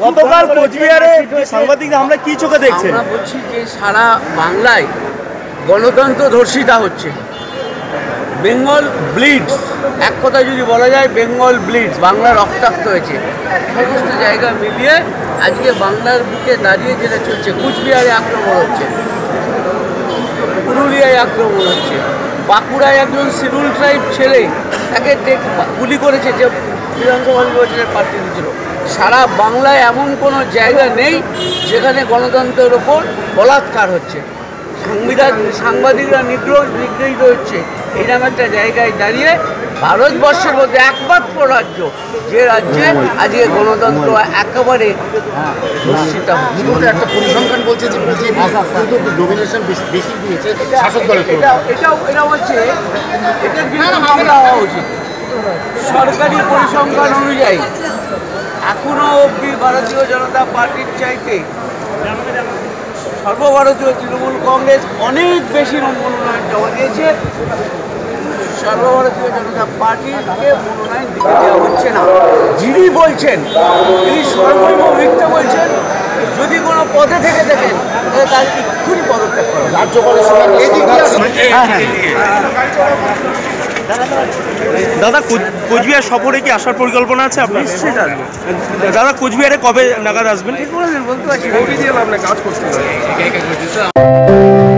গতকাল কোচবিহারে বলছি যে সারা বাংলায় গণতন্ত্র ধর্ষিতা হচ্ছে। বেঙ্গল ব্লিডস, এক কথা যদি বলা যায় বেঙ্গল ব্লিডস, বাংলা রক্তাক্ত হয়েছে। সমস্ত জায়গা মিলিয়ে আজকে বাংলার বুকে দাঁড়িয়ে যেটা চলছে, কুচবিহারে আক্রমণ হচ্ছে। পুরুলিয়ায় আক্রমণ হচ্ছে। বাঁকুড়ায় একজন শিডিউল ট্রাইব ছেলে তাকে গুলি করেছে যে বিধানসভা নির্বাচনের প্রার্থী ছিল। সারা বাংলায় এমন কোনো জায়গা নেই যেখানে গণতন্ত্রের ওপর বলাৎকার হচ্ছে। সংবিধান সাংবাদিকরা নিগ্রহ নিগৃহীত হচ্ছে। এইরকম একটা জায়গায় দাঁড়িয়ে ভারতবর্ষের মধ্যে একমাত্র রাজ্য যে রাজ্যে আজকে গণতন্ত্র একেবারে ধর্ষিত হচ্ছে। একটা পরিসংখ্যান বলছে যে বিজেপি ডোমিনেশন বেশি দিয়েছে শাসক দলের এটা এটাও এটা হচ্ছে এটার বিরুদ্ধে মামলা হওয়া উচিত। সরকারি পরিসংখ্যান অনুযায়ী এখনও অব্দি ভারতীয় জনতা পার্টির চাইতে সর্বভারতীয় তৃণমূল কংগ্রেস অনেক বেশি মনোনয়ন জমা দিয়েছে। সর্বভারতীয় জনতা পার্টিকে মনোনয়ন দিতে দেওয়া হচ্ছে না। যিনি বলছেন তিনি সর্বৈব মিথ্যে বলছেন যদি কোনো পদে থেকে থাকেন তাহলে তার এক্ষুনি পদত্যাগ এদিক দিয়ে দাদা কোচ- কোচবিহার সফরে কি আসার পরিকল্পনা আছে আপনার? দাদা কোচবিহারে কবে নাগাদ আসবেন? ঠিক বলেছেন বলতে পারছি